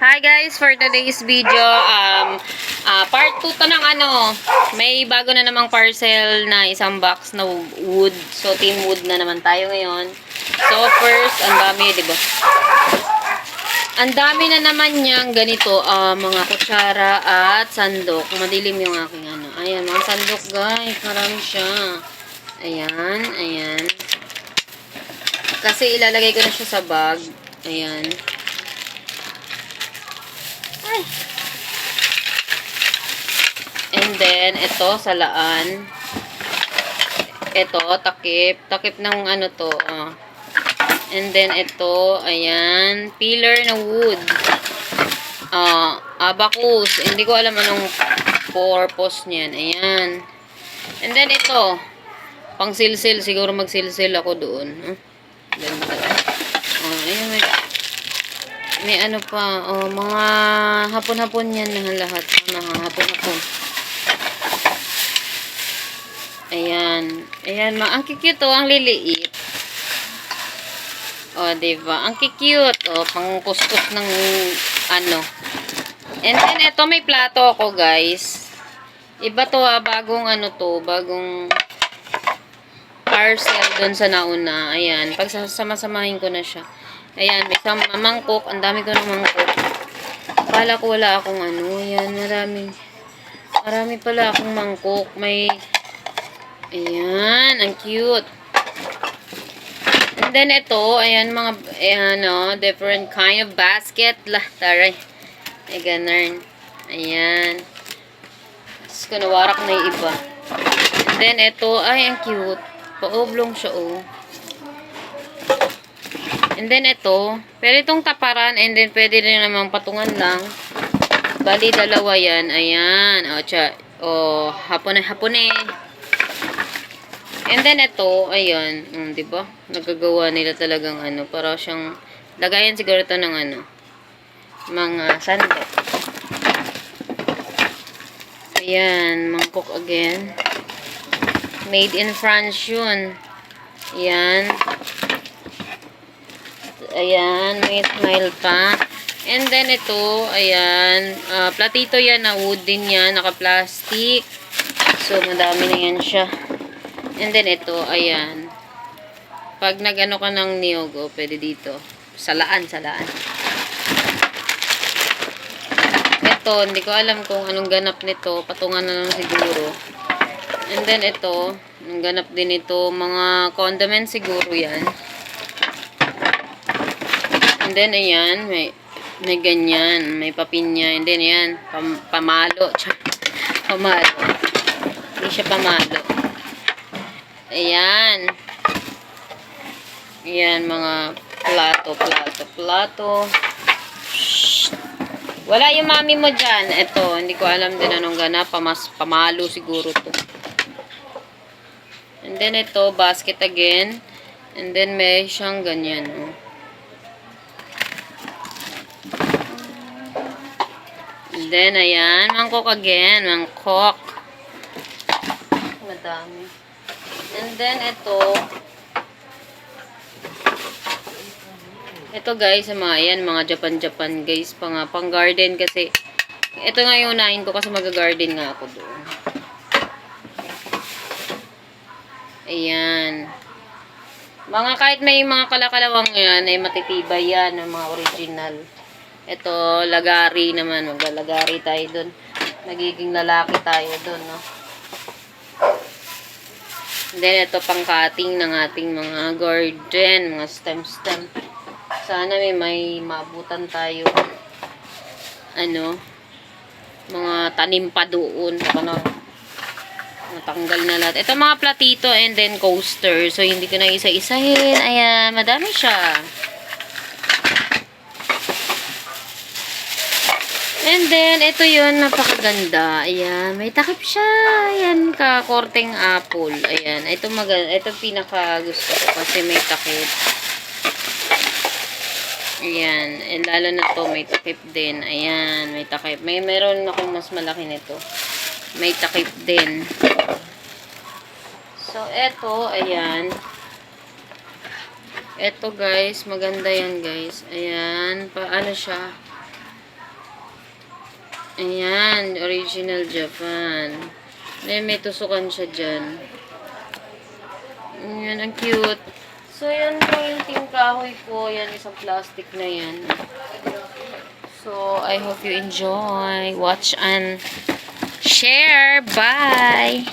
Hi guys, for today's video, um, ah, part 2 to ng ano, may bago na namang parcel na isang box na wood. So, team wood na naman tayo ngayon. So, first, ang dami, di ba? Ang dami na naman niyang ganito, ah, mga kutsara at sandok. Madilim yung aking ano. Ayan, mga sandok guys, marami siya. Ayan, ayan. Kasi ilalagay ko na siya sa bag. Ayan. Ay. And then, ito, salaan. Ito, takip. Takip ng ano to. ah. And then, ito, ayan. Pillar na wood. Ah, abacus. Hindi ko alam anong purpose niyan. Ayan. And then, ito. Pang silsil. Siguro magsilsil ako doon. Huh? Ganda. Oh, may, ano pa. Oh, mga hapon-hapon yan na lahat. Mga hapon-hapon. Ayan. Ayan, ma ang cute oh, ang liliit. Oh, 'di ba? Ang cute oh, pang kuskus ng ano. And then ito may plato ako, guys. Iba to ah, bagong ano to, bagong parcel doon sa nauna. Ayan, pag sasama-samahin ko na siya. Ayan, may isang mangkok. Ang dami ko ng mangkok. Akala ko wala akong ano. Ayan, maraming marami pala akong mangkok. May Ayan, ang cute. And then ito, ayan mga, ayan o, different kind of basket. Lah, taray. Ay, ganun. Ayan. Tapos kunawarak na yung iba. And then ito, ay, ang cute. Paoblong siya, oh. And then ito, pero itong taparan, and then pwede rin naman patungan lang. Bali, dalawa yan. Ayan. O, tsa, o, hapon na, eh. And then ito, ayun, um, 'di ba? Nagagawa nila talagang ano, para siyang lagayan siguro to ng ano, mga sandok. Ayan, mangkok again. Made in France yun. Ayan. Ayan, may smile pa. And then ito, ayan, ah, platito yan na wood din yan, naka-plastic. So, madami na yan siya. And then ito, ayan. Pag nagano ka ng niyogo, pwede dito. Salaan, salaan. Ito, hindi ko alam kung anong ganap nito. Patungan na lang siguro. And then ito, ang ganap din ito, mga condiments siguro yan. And then ayan, may may ganyan, may papinya. And then ayan, pam, pamalo. Pamalo. Hindi siya pamalo. Ayan. Ayan, mga plato, plato, plato. Wala yung mami mo dyan. Ito, hindi ko alam din anong gana. Pamas, pamalo siguro to. And then ito, basket again. And then may siyang ganyan. Oh. And then, ayan, mangkok again. Mangkok. Madami. And then, ito. Ito guys, mga yan, mga Japan-Japan guys, pang, pang garden kasi. Ito nga yung unahin ko kasi mag-garden nga ako doon. Ayan. Mga kahit may mga kalakalawang yan, ay matitibay yan, mga original. Ito, lagari naman. Maglalagari tayo doon. Nagiging lalaki tayo doon, no? And then, ito pang cutting ng ating mga garden, mga stem-stem. Sana may may mabutan tayo. Ano? Mga tanim pa doon. Ano? Natanggal na lahat. Ito mga platito and then coaster. So, hindi ko na isa-isahin. Ayan, madami siya. And then, ito yun, napakaganda. Ayan, may takip siya. Ayan, kakorteng apple. Ayan, ito maganda. Ito pinaka gusto ko kasi may takip. Ayan, and lalo na to may takip din. Ayan, may takip. May meron akong mas malaki nito. May takip din. So, eto, ayan. Eto guys, maganda yan guys. Ayan, paano siya? Ayan, original Japan. Then, may tusukan siya dyan. Ayan, ang cute. So, yan po yung team kahoy ko. Yan, isang plastic na yan. So, I hope you enjoy. Watch and share. Bye!